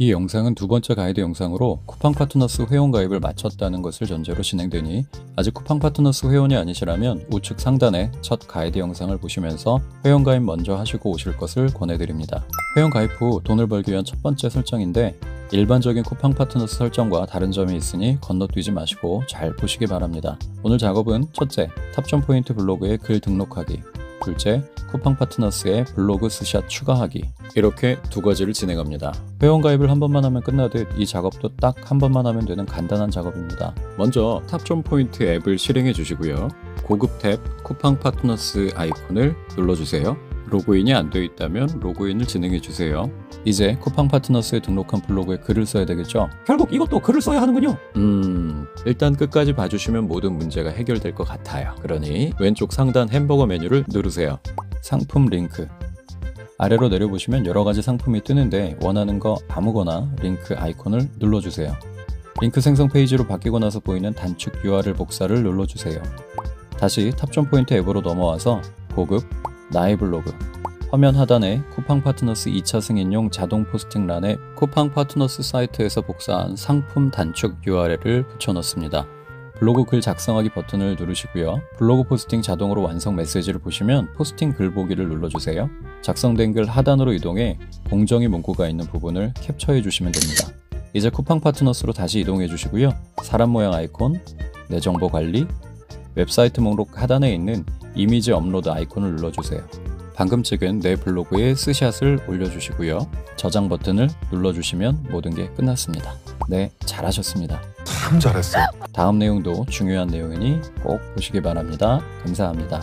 이 영상은 두 번째 가이드 영상으로 쿠팡 파트너스 회원 가입을 마쳤다는 것을 전제로 진행되니 아직 쿠팡 파트너스 회원이 아니시라면 우측 상단에 첫 가이드 영상을 보시면서 회원 가입 먼저 하시고 오실 것을 권해드립니다. 회원 가입 후 돈을 벌기 위한 첫 번째 설정인데 일반적인 쿠팡 파트너스 설정과 다른 점이 있으니 건너뛰지 마시고 잘 보시기 바랍니다. 오늘 작업은 첫째, 탑점 포인트 블로그에 글 등록하기 둘째, 쿠팡 파트너스에 블로그 스샷 추가하기 이렇게 두 가지를 진행합니다. 회원 가입을 한 번만 하면 끝나듯 이 작업도 딱 한 번만 하면 되는 간단한 작업입니다. 먼저 탑점 포인트 앱을 실행해 주시고요. 고급 탭 쿠팡 파트너스 아이콘을 눌러주세요. 로그인이 안 되어 있다면 로그인을 진행해 주세요. 이제 쿠팡 파트너스에 등록한 블로그에 글을 써야 되겠죠? 결국 이것도 글을 써야 하는군요. 음, 일단 끝까지 봐주시면 모든 문제가 해결될 것 같아요. 그러니 왼쪽 상단 햄버거 메뉴를 누르세요. 상품 링크. 아래로 내려보시면 여러 가지 상품이 뜨는데 원하는 거 아무거나 링크 아이콘을 눌러주세요. 링크 생성 페이지로 바뀌고 나서 보이는 단축 URL 복사를 눌러주세요. 다시 탑점 포인트 앱으로 넘어와서 고급, 나의 블로그, 화면 하단에 쿠팡 파트너스 2차 승인용 자동 포스팅란에 쿠팡 파트너스 사이트에서 복사한 상품 단축 URL을 붙여넣습니다. 블로그 글 작성하기 버튼을 누르시고요. 블로그 포스팅 자동으로 완성 메시지를 보시면 포스팅 글 보기를 눌러주세요. 작성된 글 하단으로 이동해 공정위 문구가 있는 부분을 캡처해 주시면 됩니다. 이제 쿠팡 파트너스로 다시 이동해 주시고요. 사람 모양 아이콘, 내 정보 관리, 웹사이트 목록 하단에 있는 이미지 업로드 아이콘을 눌러주세요. 방금 찍은 내 블로그에 스샷을 올려주시고요. 저장 버튼을 눌러주시면 모든 게 끝났습니다. 네, 잘하셨습니다. 참 잘했어. 다음 내용도 중요한 내용이니 꼭 보시기 바랍니다. 감사합니다.